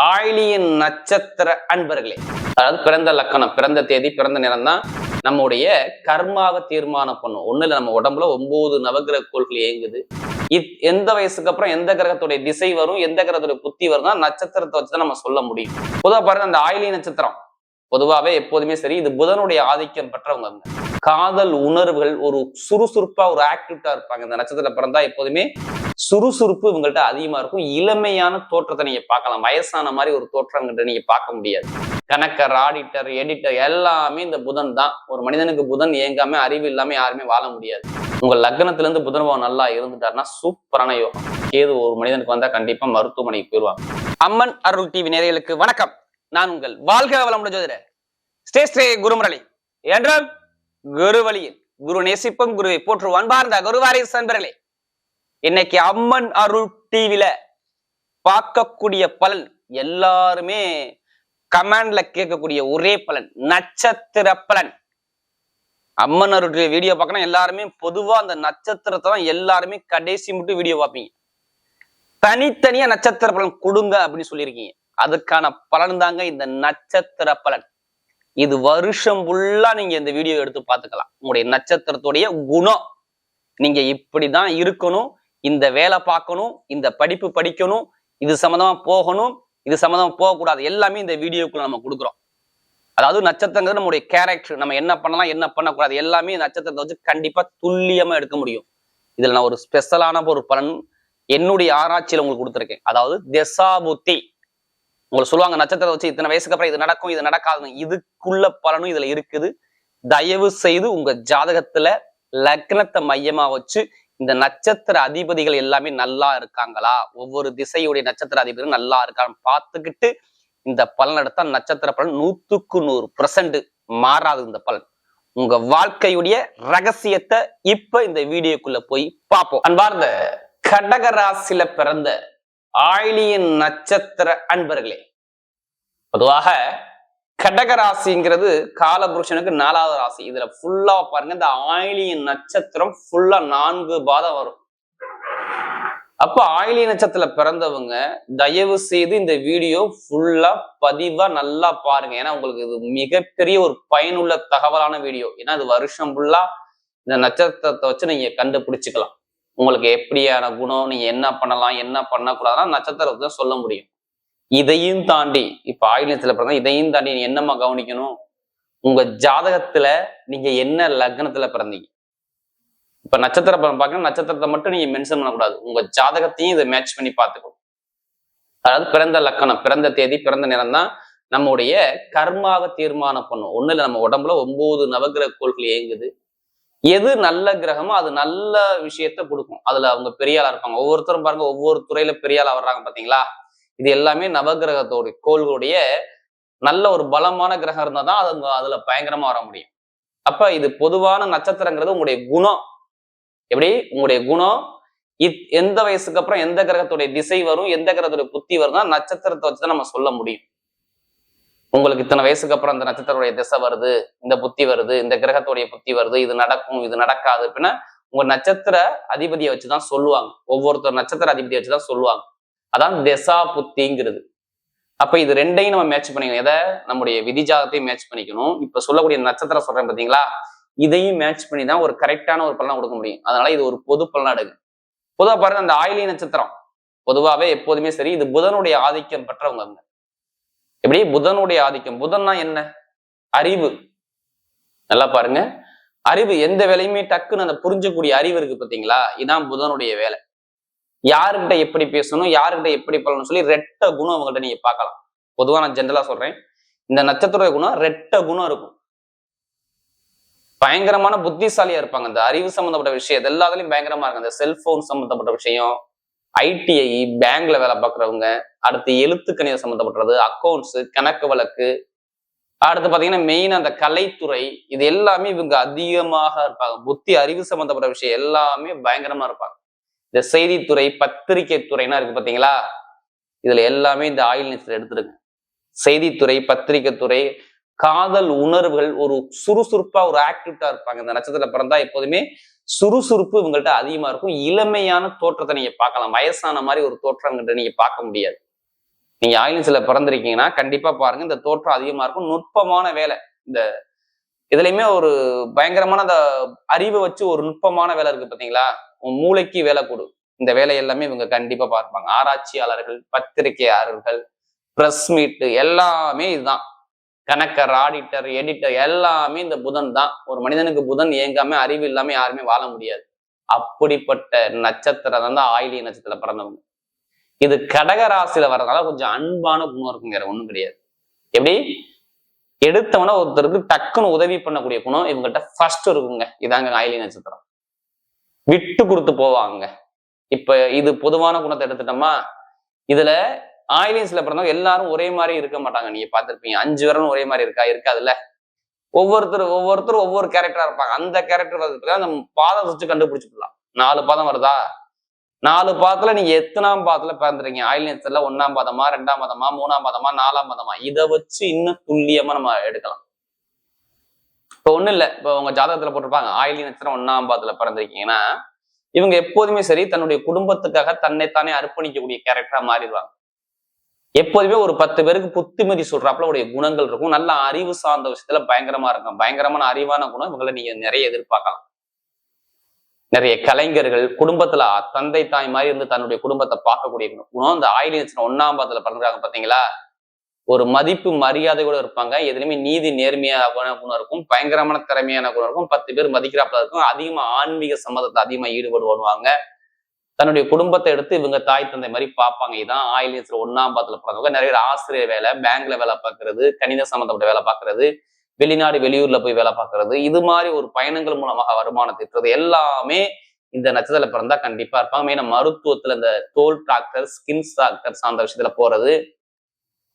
ஆயிலியின் நட்சத்திர அன்பர்களே. அதாவது பிறந்த லக்கணம் பிறந்த தேதி பிறந்த நேரம் தான் நம்முடைய கர்மாவை தீர்மானம் பண்ணும். ஒண்ணு இல்லை நம்ம உடம்புல ஒன்பது நவகிரக கோள்கள் இயங்குது. இத் எந்த வயசுக்கு அப்புறம் எந்த கிரகத்துடைய திசை வரும் எந்த கிரகத்துடைய புத்தி வரும் தான் நட்சத்திரத்தை வச்சுதான் நம்ம சொல்ல முடியும். பொதுவாக பாருங்க அந்த ஆயிலி நட்சத்திரம். பொதுவாகவே எப்போதுமே சரி இது புதனுடைய ஆதிக்கம் பெற்றவங்க. காதல் உணர்வுகள் ஒரு சுறுசுறுப்பா ஒரு ஆக்டிவிட்டா இருப்பாங்க. இந்த நட்சத்திரத்துல பிறந்தா எப்போதுமே சுறுசுறுப்பு இவங்கள்ட்ட அதிகமா இருக்கும். இளமையான தோற்றத்தை நீங்க பார்க்கலாம். வயசான மாதிரி ஒரு தோற்றம் நீங்க பார்க்க முடியாது. கணக்கர் ஆடிட்டர் எடிட்டர் எல்லாமே இந்த புதன் தான். ஒரு மனிதனுக்கு புதன் இயங்காம அறிவு இல்லாம யாருமே வாழ முடியாது. உங்க லக்னத்துல இருந்து புதன் நல்லா இருந்துட்டாருன்னா சூப்பரான யோகம். ஏது ஒரு மனிதனுக்கு வந்தா கண்டிப்பா மருத்துவமனைக்கு போயிடுவாங்க அம்மன் அருள் டிவி நேயர்களுக்கு வணக்கம். நான் உங்கள் வாழ்க வளமுடன் ஜோதிடர். ஸ்ரீ ஸ்ரீ குருமுரளி. என்றும் குரு வழியில் குரு நேசிப்பம் குருவை போற்று அன்பார்ந்த குருவாரை சன்பர்களே இன்னைக்கு அம்மன் அருள் டிவில பார்க்கக்கூடிய பலன் எல்லாருமே கமெண்ட்ல கேட்கக்கூடிய ஒரே பலன் நட்சத்திர பலன். அம்மன் அருடைய வீடியோ பார்க்கணும் எல்லாருமே பொதுவா அந்த நட்சத்திரத்தை தான் எல்லாருமே கடைசி மட்டும் வீடியோ பார்ப்பீங்க. தனித்தனியா நட்சத்திர பலன் கொடுங்க அப்படின்னு சொல்லியிருக்கீங்க. அதுக்கான பலன் தாங்க இந்த நட்சத்திர பலன். இது வருஷம் ஃபுல்லா நீங்க இந்த வீடியோ எடுத்து பார்த்துக்கலாம். உங்களுடைய நட்சத்திரத்துடைய குணம். நீங்க இப்படிதான் இருக்கணும். இந்த வேலை பார்க்கணும். இந்த படிப்பு படிக்கணும். இது சம்மந்தமா போகணும். இது சம்மந்தமா போகக்கூடாது. எல்லாமே இந்த வீடியோக்குள்ள நம்ம கொடுக்குறோம். அதாவது நட்சத்திரங்கிறது நம்முடைய கேரக்டர் நம்ம என்ன பண்ணலாம் என்ன பண்ணக்கூடாது எல்லாமே நட்சத்திரத்தை வச்சு கண்டிப்பா துல்லியமா எடுக்க முடியும். இதுல நான் ஒரு ஸ்பெஷலான ஒரு பலன் என்னுடைய ஆராய்ச்சியில உங்களுக்கு கொடுத்துருக்கேன். அதாவது திசாபுத்தி. உங்களுக்கு சொல்லுவாங்க நட்சத்திரத்தை வச்சு இத்தனை வயசுக்கு அப்புறம் இது நடக்கும் இது நடக்காதுன்னு. இதுக்குள்ள பலனும் இதுல இருக்குது. தயவு செய்து உங்க ஜாதகத்துல லக்னத்தை மையமா வச்சு இந்த நட்சத்திர அதிபதிகள் எல்லாமே நல்லா இருக்காங்களா? ஒவ்வொரு திசையுடைய நட்சத்திர அதிபதிகள் நல்லா இருக்கான்னு பார்த்துக்கிட்டு இந்த பலன் எடுத்தா நட்சத்திர பலன் நூத்துக்கு நூறு பர்சன்ட் மாறாது இந்த பலன். உங்க வாழ்க்கையுடைய ரகசியத்தை இப்ப இந்த வீடியோக்குள்ள போய் பார்ப்போம். அன்பார்ந்த கடகராசில பிறந்த ஆயிலியின் நட்சத்திர அன்பர்களே. பொதுவாக கடக ராசிங்கிறது காலபுருஷனுக்கு நாலாவது ராசி. இதுல ஃபுல்லா பாருங்க இந்த ஆயிலியின் நட்சத்திரம் ஃபுல்லா நான்கு பாதம் வரும். அப்ப ஆயிலிய நட்சத்திரத்துல பிறந்தவங்க தயவு செய்து இந்த வீடியோ ஃபுல்லா பதிவா நல்லா பாருங்க. ஏன்னா உங்களுக்கு இது மிகப்பெரிய ஒரு பயனுள்ள தகவலான வீடியோ. ஏன்னா இது வருஷம் ஃபுல்லா இந்த நட்சத்திரத்தை வச்சு நீங்க கண்டுபிடிச்சுக்கலாம். உங்களுக்கு எப்படியான குணம் நீங்க என்ன பண்ணலாம் என்ன பண்ணக்கூடாதுன்னா நட்சத்திரத்தை தான் சொல்ல முடியும். இதையும் தாண்டி இப்ப ஆயுதத்துல பிறந்தா இதையும் தாண்டி நீ என்னம்மா கவனிக்கணும்? உங்க ஜாதகத்துல நீங்க என்ன லக்னத்துல பிறந்தீங்க? இப்ப நட்சத்திர படம் பார்க்கணும் நட்சத்திரத்தை மட்டும் நீங்க மென்ஷன் பண்ணக்கூடாது. உங்க ஜாதகத்தையும் இதை மேட்ச் பண்ணி பார்த்துக்கணும். அதாவது பிறந்த லக்கணம் பிறந்த தேதி பிறந்த நேரம் தான் நம்முடைய கர்மாவை தீர்மானம் பண்ணும். ஒண்ணு இல்ல நம்ம உடம்புல ஒன்பது நவகிரக கோள்கள் இயங்குது. எது நல்ல கிரகமோ அது நல்ல விஷயத்த கொடுக்கும். அதுல அவங்க பெரியாளா இருப்பாங்க. ஒவ்வொருத்தரும் பாருங்க ஒவ்வொரு துறையில பெரியாளா வர்றாங்க பாத்தீங்களா? இது எல்லாமே நவகிரகத்தோடைய கோள்களுடைய நல்ல ஒரு பலமான கிரகம் இருந்தா தான் அது அதுல பயங்கரமா வர முடியும். அப்ப இது பொதுவான நட்சத்திரங்கிறது உங்களுடைய குணம். எப்படி? உங்களுடைய குணம் இத் எந்த வயசுக்கு அப்புறம் எந்த கிரகத்துடைய திசை வரும் எந்த கிரகத்துடைய புத்தி வரும் நட்சத்திரத்தை வச்சுதான் நம்ம சொல்ல முடியும். உங்களுக்கு இத்தனை வயசுக்கு அப்புறம் அந்த நட்சத்திரத்துடைய திசை வருது இந்த புத்தி வருது இந்த கிரகத்துடைய புத்தி வருது இது நடக்கும் இது நடக்காது அப்படின்னா உங்க நட்சத்திர அதிபதியை வச்சுதான் சொல்லுவாங்க. ஒவ்வொருத்தர் நட்சத்திர அதிபதியை வச்சுதான் சொல்லுவாங்க. அதான் திசா புத்திங்கிறது. அப்ப இது ரெண்டையும் நம்ம மேட்ச் பண்ணிக்கணும். எதை? நம்முடைய விதிஜாதத்தையும் மேட்ச் பண்ணிக்கணும். இப்ப சொல்லக்கூடிய நட்சத்திரம் சொல்றேன் பாத்தீங்களா? இதையும் மேட்ச் பண்ணி தான் ஒரு கரெக்டான ஒரு பலனை கொடுக்க முடியும். அதனால இது ஒரு பொது பலனா எடுக்கு பொதுவா பாருங்க அந்த ஆயிலி நட்சத்திரம். பொதுவாவே எப்போதுமே சரி இது புதனுடைய ஆதிக்கம் பெற்றவங்க எப்படி? புதனுடைய ஆதிக்கம். புதன்னா என்ன? அறிவு. நல்லா பாருங்க. அறிவு எந்த வேலையுமே டக்குன்னு அந்த புரிஞ்சக்கூடிய அறிவு இருக்கு பாத்தீங்களா இதான் புதனுடைய வேலை. யாருக்கிட்ட எப்படி பேசணும்? யாருக்கிட்ட எப்படி பலன்னு சொல்லி ரெட்ட குணம் அவங்கள்ட்ட நீங்க பார்க்கலாம். பொதுவா நான் ஜென்ரலா சொல்றேன். இந்த நட்சத்திர குணம் ரெட்ட குணம் இருக்கும். பயங்கரமான புத்திசாலியா இருப்பாங்க. இந்த அறிவு சம்பந்தப்பட்ட விஷயம் எல்லாத்துலயும் பயங்கரமா இருக்கு இந்த செல்போன் சம்பந்தப்பட்ட விஷயம் ஐடிஐ பேங்க்ல வேலை பார்க்குறவங்க அடுத்து எழுத்து சம்மந்தப்பட்டது அக்கௌண்ட்ஸ் கணக்கு வழக்கு அடுத்து பாத்தீங்கன்னா மெயின் அந்த கலைத்துறை இது எல்லாமே இவங்க அதிகமாக இருப்பாங்க. புத்தி அறிவு சம்பந்தப்பட்ட விஷயம் எல்லாமே பயங்கரமா இருப்பாங்க. இந்த செய்தித்துறை பத்திரிகை துறைனா இருக்கு பாத்தீங்களா இதுல எல்லாமே இந்த ஆயில் நியூஸ்ல எடுத்துருங்க. செய்தித்துறை பத்திரிகை துறை காதல் உணர்வுகள் ஒரு சுறுசுறுப்பா ஒரு ஆக்டிவிட்டா இருப்பாங்க. இந்த நட்சத்திரத்துல பிறந்தா எப்போதுமே சுறுசுறுப்பு இவங்கள்ட்ட அதிகமா இருக்கும். இளமையான தோற்றத்தை நீங்க பார்க்கலாம். வயசான மாதிரி ஒரு தோற்றம் நீங்க பார்க்க முடியாது. நீங்க ஆயிலின்ஸ்ல பிறந்திருக்கீங்கன்னா கண்டிப்பா பாருங்க இந்த தோற்றம் அதிகமா இருக்கும். நுட்பமான வேலை. இந்த இதுலயுமே ஒரு பயங்கரமான அந்த அறிவை வச்சு ஒரு நுட்பமான வேலை இருக்கு பாத்தீங்களா? உன் மூளைக்கு வேலை கொடு. இந்த வேலை எல்லாமே இவங்க கண்டிப்பா பார்ப்பாங்க. ஆராய்ச்சியாளர்கள் பத்திரிகையாளர்கள் பிரஸ் மீட்டு எல்லாமே இதுதான். கணக்கர் ஆடிட்டர் எடிட்டர் எல்லாமே இந்த புதன் தான். ஒரு மனிதனுக்கு புதன் இயங்காம அறிவு இல்லாம யாருமே வாழ முடியாது. அப்படிப்பட்ட நட்சத்திரம் தான் ஆயிலிய நட்சத்திரத்துல பிறந்தவங்க. இது கடக ராசியில வர்றதுனால கொஞ்சம் அன்பான குணம் இருக்கும் வேற ஒண்ணும் கிடையாது. எப்படி? எடுத்தவன ஒருத்தருக்கு டக்குன்னு உதவி பண்ணக்கூடிய குணம் இவங்ககிட்ட ஃபர்ஸ்ட் இருக்குங்க. இதாங்க ஆயிலி நட்சத்திரம். விட்டு கொடுத்து போவாங்க. இப்ப இது பொதுவான குணத்தை எடுத்துட்டோமா? இதுல ஆயிலியன்ஸ்ல பிறந்தவங்க எல்லாரும் ஒரே மாதிரி இருக்க மாட்டாங்க. நீங்க பார்த்துருப்பீங்க. அஞ்சு விரலும் ஒரே மாதிரி இருக்கா? இருக்காதுல்ல? ஒவ்வொருத்தர் ஒவ்வொருத்தரும் ஒவ்வொரு கேரக்டரா இருப்பாங்க. அந்த கேரக்டர் வர்றதுக்கு அந்த பாதம் வச்சு கண்டுபிடிச்சுக்கலாம். நாலு பாதம் வருதா? நாலு பாதத்துல நீங்க எத்தனாம் பாதத்துல பிறந்துறீங்க ஆயிலியன்ஸ்ல ஒன்னாம் பாதமா ரெண்டாம் பாதமா மூணாம் பாதமா நாலாம் பாதமா? இதை வச்சு இன்னும் துல்லியமா நம்ம எடுக்கலாம். இப்போ ஒண்ணும் இல்ல. இப்போ உங்க ஜாதகத்துல போட்டிருப்பாங்க. ஆயிலி நட்சத்திரம் ஒன்னாம் பாதத்துல பிறந்திருக்கீங்கன்னா இவங்க எப்போதுமே சரி தன்னுடைய குடும்பத்துக்காக தன்னைத்தானே அர்ப்பணிக்கக்கூடிய கேரக்டரா மாறிடுவாங்க. எப்போதுமே ஒரு பத்து பேருக்கு புத்திமதி சொல்றாப்புல உடைய குணங்கள் இருக்கும். நல்ல அறிவு சார்ந்த விஷயத்துல பயங்கரமா இருக்கும் பயங்கரமான அறிவான குணம் இவங்களை நீங்க நிறைய எதிர்பார்க்கலாம். நிறைய கலைஞர்கள் குடும்பத்துல தந்தை தாய் மாதிரி இருந்து தன்னுடைய குடும்பத்தை பார்க்கக்கூடிய குணம். இந்த ஆயிலியன்ஸ் ஒன்னாம் பாதத்துல பிறந்திருக்காங்க பாத்தீங்களா? ஒரு மதிப்பு மரியாதை கூட இருப்பாங்க. எதுலையுமே நீதி நேர்மையான குணம் இருக்கும். பயங்கரமான திறமையான குணம் இருக்கும். பத்து பேர் மதிக்கிறாப்புல இருக்கும். அதிகமா ஆன்மீக சம்மதத்தை அதிகமா ஈடுபாடு பண்ணுவாங்க தன்னுடைய குடும்பத்தை எடுத்து இவங்க தாய் தந்தை மாதிரி பார்ப்பாங்க. இதான் ஆயிலியன்ஸ்ல ஒன்னாம் பாத்துல பிறந்தவங்க நிறைய பேர் ஆசிரியர் வேலை பேங்க்ல வேலை பார்க்கறது கணித சம்மந்தப்பட்ட வேலை பார்க்கறது வெளிநாடு வெளியூர்ல போய் வேலை பார்க்கறது. இது மாதிரி ஒரு பயணங்கள் மூலமாக வருமானத்தை திட்டுறது எல்லாமே இந்த நட்சத்திரத்துல பிறந்தா கண்டிப்பா இருப்பாங்க. மெயினா மருத்துவத்துல இந்த தோல் டாக்டர் ஸ்கின் டாக்டர் சார்ந்த விஷயத்துல போறது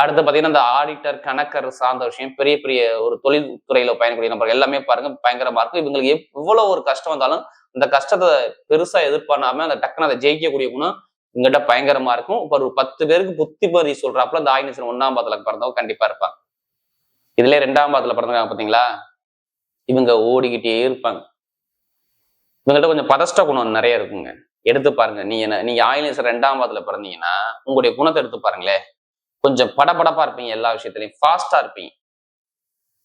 அடுத்து பார்த்தீங்கன்னா இந்த ஆடிட்டர் கணக்கர் சார்ந்த விஷயம் பெரிய பெரிய ஒரு தொழில்துறையில பயணக்கூடிய நபர்கள் எல்லாமே பாருங்க பயங்கரமா இருக்கும் இவங்களுக்கு எவ்வளவு ஒரு கஷ்டம் வந்தாலும் இந்த கஷ்டத்தை பெருசா எதிர்பார்க்காம அந்த டக்குன்னு அதை ஜெயிக்கக்கூடிய குணம் இங்கிட்ட பயங்கரமா இருக்கும். இப்போ ஒரு பத்து பேருக்கு புத்தி புத்திமதி சொல்றாப்புல இந்த ஆயினசன் ஒன்னாம் பாதத்துல பிறந்தவங்க கண்டிப்பா இருப்பாங்க. இதுல ரெண்டாம் பாதத்துல பிறந்தவங்க பாத்தீங்களா இவங்க ஓடிக்கிட்டே இருப்பாங்க. இவங்ககிட்ட கொஞ்சம் பதஷ்ட குணம் நிறைய இருக்குங்க. எடுத்து பாருங்க. நீ என்ன நீங்க ஆயினசன் ரெண்டாம் பாதத்துல பிறந்தீங்கன்னா உங்களுடைய குணத்தை எடுத்து பாருங்களேன். கொஞ்சம் படபடப்பா இருப்பீங்க எல்லா விஷயத்திலையும். ஃபாஸ்டா இருப்பீங்க.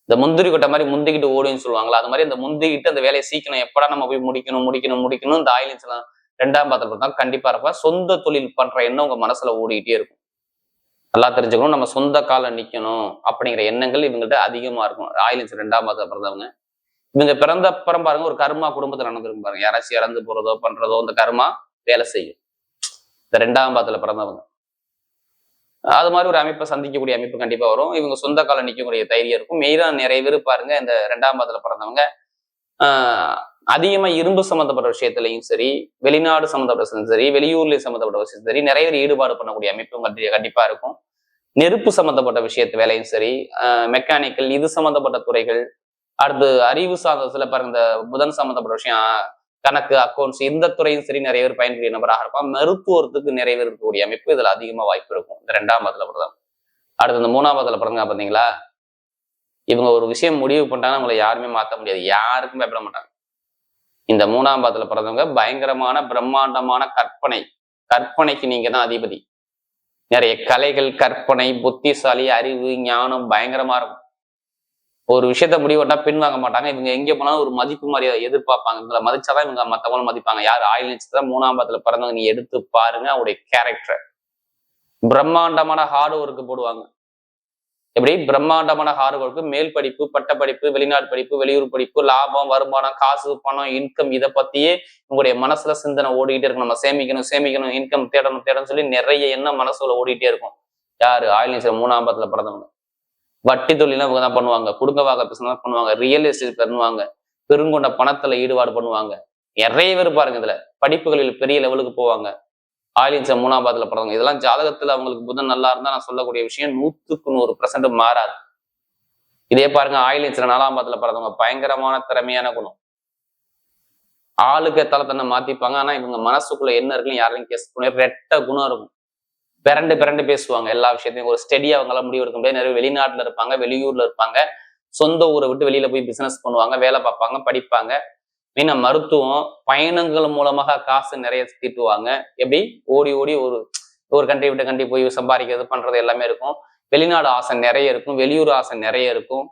இந்த முந்திரி கொட்டை மாதிரி முந்திக்கிட்டு ஓடுன்னு சொல்லுவாங்களா அது மாதிரி அந்த முந்திக்கிட்டு அந்த வேலையை சீக்கிரம் எப்படா நம்ம போய் முடிக்கணும் முடிக்கணும் முடிக்கணும் இந்த ஆயிலின்ஸ் எல்லாம் ரெண்டாம் பாத்திரம் தான் கண்டிப்பா இருப்பா. சொந்த தொழில் பண்ற எண்ணம் உங்க மனசுல ஓடிக்கிட்டே இருக்கும். நல்லா தெரிஞ்சுக்கணும் நம்ம சொந்த காலம் நிக்கணும் அப்படிங்கிற எண்ணங்கள் இவங்கள்ட்ட அதிகமா இருக்கும். ஆயிலின்ஸ் ரெண்டாம் பாத்திரம் பிறந்தவங்க. இவங்க பிறந்த அப்புறம் பாருங்க ஒரு கர்மா குடும்பத்துல நடந்திருக்கும் பாருங்க. யாராச்சும் இறந்து போறதோ பண்றதோ அந்த கர்மா வேலை செய்யும். இந்த ரெண்டாம் பாத்துல பிறந்தவங்க. அது மாதிரி ஒரு அமைப்பை சந்திக்கக்கூடிய அமைப்பு கண்டிப்பாக வரும். இவங்க சொந்த கால நிற்கக்கூடிய தைரியம் இருக்கும். மெயினாக நிறைய பேர் பாருங்க இந்த ரெண்டாம் பாதத்தில் பிறந்தவங்க. அதிகமாக இரும்பு சம்மந்தப்பட்ட விஷயத்துலையும் சரி வெளிநாடு சம்மந்தப்பட்ட விஷயம் சரி வெளியூர்லயும் சம்மந்தப்பட்ட விஷயம் சரி நிறைய பேர் ஈடுபாடு பண்ணக்கூடிய அமைப்பு கண்டிப்பாக இருக்கும். நெருப்பு சம்மந்தப்பட்ட விஷயத்து வேலையும் சரி மெக்கானிக்கல் இது சம்மந்தப்பட்ட துறைகள். அடுத்து அறிவு சார்ந்த சில பாருங்க இந்த புதன் சம்மந்தப்பட்ட விஷயம் கணக்கு அக்கௌண்ட்ஸ் இந்த துறையும் சரி நிறைய பேர் பயன்படுத்திய நபராக இருப்பான் மருத்துவத்துக்கு நிறைய பேர் இருக்கக்கூடிய அமைப்பு இதுல அதிகமா வாய்ப்பு இருக்கும். இந்த ரெண்டாம் பதில பிறந்தவங்க அடுத்து இந்த மூணாம் பதில பிறந்தா பாத்தீங்களா இவங்க ஒரு விஷயம் முடிவு பண்ணிட்டாங்கன்னா உங்களை யாருமே மாத்த முடியாது. யாருக்கும் பயப்பட மாட்டாங்க. இந்த மூணாம் பாதத்துல பிறந்தவங்க பயங்கரமான பிரம்மாண்டமான கற்பனை. கற்பனைக்கு நீங்க தான் அதிபதி. நிறைய கலைகள் கற்பனை புத்திசாலி அறிவு ஞானம் பயங்கரமா இருக்கும். ஒரு விஷயத்த முடிவுட்டா பின்வாங்க மாட்டாங்க. இவங்க எங்க போனாலும் ஒரு மதிப்பு மரியாதை எதிர்பார்ப்பாங்க. இவங்களை மதிச்சாதான் இவங்க மத்தவங்களும் மதிப்பாங்க. யார் ஆயுள் நட்சத்திரம் மூணாம் பாதத்துல பிறந்தவங்க நீ எடுத்து பாருங்க அவருடைய கேரக்டர் பிரம்மாண்டமான ஹார்ட் ஒர்க் போடுவாங்க. எப்படி? பிரம்மாண்டமான ஹார்ட் ஒர்க்கு மேல் படிப்பு பட்ட படிப்பு வெளிநாடு படிப்பு வெளியூர் படிப்பு லாபம் வருமானம் காசு பணம் இன்கம் இதை பத்தியே உங்களுடைய மனசுல சிந்தனை ஓடிக்கிட்டே இருக்கும். நம்ம சேமிக்கணும் சேமிக்கணும் இன்கம் தேடணும் தேடணும் சொல்லி நிறைய எண்ணம் மனசுல ஓடிட்டே இருக்கும். யாரு? ஆயுள் நட்சத்திரம் மூணாம் பாதத்துல பிறந்தவங்க. வட்டி தொழிலாம் இவங்க தான் பண்ணுவாங்க. குடும்பவாக பிசினஸ் பண்ணுவாங்க. ரியல் எஸ்டேட் பண்ணுவாங்க. பெருங்கொண்ட பணத்துல ஈடுபாடு பண்ணுவாங்க. நிறைய பேர் பாருங்க இதுல. படிப்புகளில் பெரிய லெவலுக்கு போவாங்க. ஆயிலிச்ச மூணாம் பிறந்தவங்க. இதெல்லாம் ஜாதகத்துல அவங்களுக்கு புதன் நல்லா இருந்தா நான் சொல்லக்கூடிய விஷயம் நூத்துக்கு நூறு பர்சன்ட் மாறாது. இதே பாருங்க ஆயிலின்ஸ்ல நாலாம் பாத்துல பிறந்தவங்க பயங்கரமான திறமையான குணம். ஆளுக்கு தலை தன்னை மாத்திப்பாங்க. ஆனா இவங்க மனசுக்குள்ள என்ன இருக்குன்னு யாரையும் கேஸ் பண்ணி ரெட்ட குணம் இருக்கும். பிறண்டு பிறண்டு பேசுவாங்க எல்லா விஷயத்தையும். ஒரு ஸ்டெடியாக அவங்களால முடிவு எடுக்க முடியாது. நிறைய வெளிநாட்டில் இருப்பாங்க வெளியூர்ல இருப்பாங்க. சொந்த ஊரை விட்டு வெளியில போய் பிசினஸ் பண்ணுவாங்க வேலை பார்ப்பாங்க படிப்பாங்க. மெயினா மருத்துவம் பயணங்கள் மூலமாக காசு நிறைய தீட்டுவாங்க. எப்படி? ஓடி ஓடி ஒரு ஒரு கண்ட்ரி விட்டு கண்ட்ரி போய் சம்பாதிக்கிறது பண்றது எல்லாமே இருக்கும். வெளிநாடு ஆசை நிறைய இருக்கும் வெளியூர் ஆசை நிறைய இருக்கும்.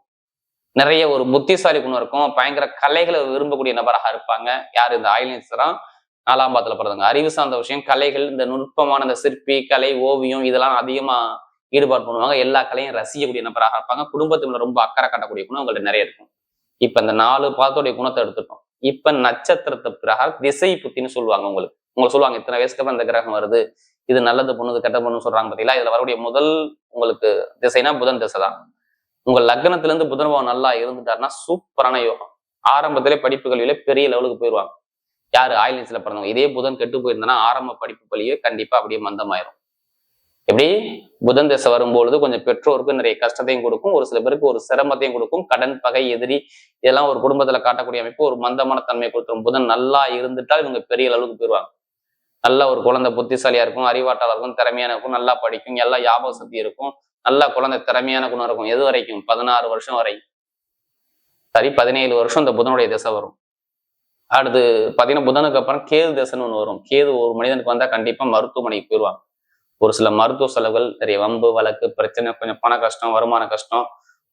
நிறைய ஒரு புத்திசாலி குணம் இருக்கும். பயங்கர கலைகளை விரும்பக்கூடிய நபராக இருப்பாங்க. யார்? இந்த ஆயிலின்ஸ் தான். நாலாம் பாத்துல பிறந்தவங்க அறிவு சார்ந்த விஷயம் கலைகள் இந்த நுட்பமான இந்த சிற்பி கலை ஓவியம் இதெல்லாம் அதிகமா ஈடுபாடு பண்ணுவாங்க. எல்லா கலையும் ரசிக்கக்கூடிய நபராக இருப்பாங்க. குடும்பத்துல ரொம்ப அக்கறை காட்டக்கூடிய குணம் உங்கள்ட்ட நிறைய இருக்கும். இப்ப இந்த நாலு பாதத்துடைய குணத்தை எடுத்துட்டோம். இப்ப நட்சத்திரத்தை பிரகாரம் திசை புத்தின்னு சொல்லுவாங்க உங்களுக்கு. உங்களுக்கு சொல்லுவாங்க இத்தனை வயசுக்கு அப்புறம் இந்த கிரகம் வருது. இது நல்லது பொண்ணுது கெட்ட பொண்ணு சொல்றாங்க பார்த்தீங்களா இதுல வரக்கூடிய முதல் உங்களுக்கு திசைனா புதன் திசை தான். உங்க லக்னத்துல இருந்து புதன் நல்லா இருந்துட்டாருன்னா சூப்பரான யோகம். ஆரம்பத்திலே படிப்பு கல்வியில பெரிய லெவலுக்கு போயிடுவாங்க யாரு ஆயிலன்ஸ்ல பிறந்தவங்க? இதே புதன் கெட்டு போயிருந்தனா ஆரம்ப படிப்பு பள்ளியே கண்டிப்பா அப்படியே மந்தமாயிரும். எப்படி? புதன் திசை வரும்பொழுது கொஞ்சம் பெற்றோருக்கு நிறைய கஷ்டத்தையும் கொடுக்கும் ஒரு சில பேருக்கு ஒரு சிரமத்தையும் கொடுக்கும் கடன் பகை எதிரி இதெல்லாம் ஒரு குடும்பத்துல காட்டக்கூடிய அமைப்பு ஒரு மந்தமான தன்மையை கொடுத்துரும். புதன் நல்லா இருந்துட்டால் இவங்க பெரிய அளவுக்கு போயிருவாங்க. நல்ல ஒரு குழந்தை புத்திசாலியா இருக்கும் அறிவாட்டாளர் இருக்கும் திறமையான இருக்கும் நல்லா படிக்கும் எல்லா ஞாபக சக்தி இருக்கும் நல்லா குழந்தை திறமையான குணம் இருக்கும். எது வரைக்கும்? பதினாறு வருஷம் வரை. சரி பதினேழு வருஷம் இந்த புதனுடைய திசை வரும். அடுத்து பார்த்தீங்கன்னா புதனுக்கு அப்புறம் கேது திசைன்னு ஒன்று வரும். கேது ஒரு மனிதனுக்கு வந்தால் கண்டிப்பாக மருத்துவமனைக்கு போயிடுவாங்க ஒரு சில மருத்துவ செலவுகள் நிறைய வம்பு வழக்கு பிரச்சனை கொஞ்சம் பண கஷ்டம் வருமான கஷ்டம்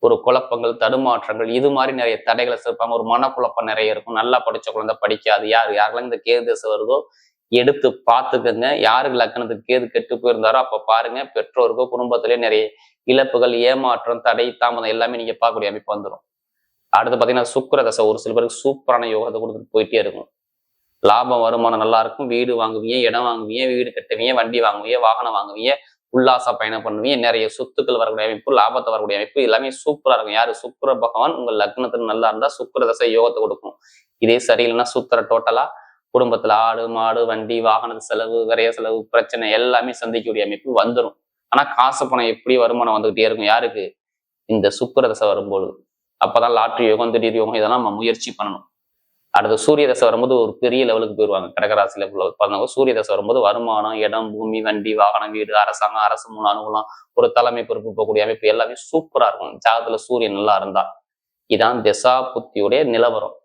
ஒரு குழப்பங்கள் தடுமாற்றங்கள் இது மாதிரி நிறைய தடைகளை சேர்ப்பாங்க. ஒரு மனக்குழப்பம் நிறைய இருக்கும். நல்லா படிச்ச குழந்தை படிக்காது. யார் யாரெல்லாம் இந்த கேது தசை வருதோ எடுத்து பார்த்துக்கங்க. யாருக்கு லக்கணத்துக்கு கேது கெட்டு போயிருந்தாரோ அப்போ பாருங்க. பெற்றோருக்கோ குடும்பத்திலேயே நிறைய இழப்புகள் ஏமாற்றம் தடை தாமதம் எல்லாமே நீங்க பார்க்கக்கூடிய அமைப்பு வந்துடும் அடுத்து பாத்தீங்கன்னா சுக்கர தசை ஒரு சில பேருக்கு சூப்பரான யோகத்தை கொடுத்துட்டு போயிட்டே இருக்கும். லாபம் வருமானம் நல்லா இருக்கும். வீடு வாங்குவீங்க இடம் வாங்குவீங்க வீடு கட்டுவீங்க வண்டி வாங்குவீங்க வாகனம் வாங்குவீங்க உல்லாச பயணம் பண்ணுவீங்க நிறைய சொத்துக்கள் வரக்கூடிய அமைப்பு லாபத்தை வரக்கூடிய அமைப்பு எல்லாமே சூப்பரா இருக்கும். யாரு? சுக்கர பகவான் உங்க லக்னத்துல நல்லா இருந்தா சுக்கர தசை யோகத்தை கொடுக்கும். இதே சரியில்லைன்னா சுத்தர டோட்டலா குடும்பத்துல ஆடு மாடு வண்டி வாகன செலவு விரைய செலவு பிரச்சனை எல்லாமே சந்திக்கக்கூடிய அமைப்பு வந்துடும் ஆனா காசு பணம் எப்படி வருமானம் வந்துகிட்டே இருக்கும்? யாருக்கு? இந்த சுக்கர தசை வரும்போது அப்பதான் லாட்ரி யோகம் திடீர் யோகம் இதெல்லாம் நம்ம முயற்சி பண்ணணும். அடுத்து சூரிய தசை வரும்போது ஒரு பெரிய லெவலுக்கு போயிடுவாங்க கடகராசியில பிறந்தவங்க சூரிய தசை வரும்போது வருமானம் இடம் பூமி வண்டி வாகனம் வீடு அரசாங்கம் அரசு மூணு அனுகூலம் ஒரு தலைமை பொறுப்பு போகக்கூடிய அமைப்பு எல்லாமே சூப்பரா இருக்கும். ஜாதத்துல சூரியன் நல்லா இருந்தா. இதான் திசா புத்தியுடைய நிலவரம்.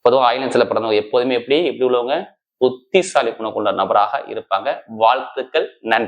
பொதுவாக ஆயிலன்ஸ்ல பிறந்தவங்க எப்போதுமே எப்படி எப்படி உள்ளவங்க புத்திசாலி குணம் கொண்ட நபராக இருப்பாங்க. வாழ்த்துக்கள் நன்றி.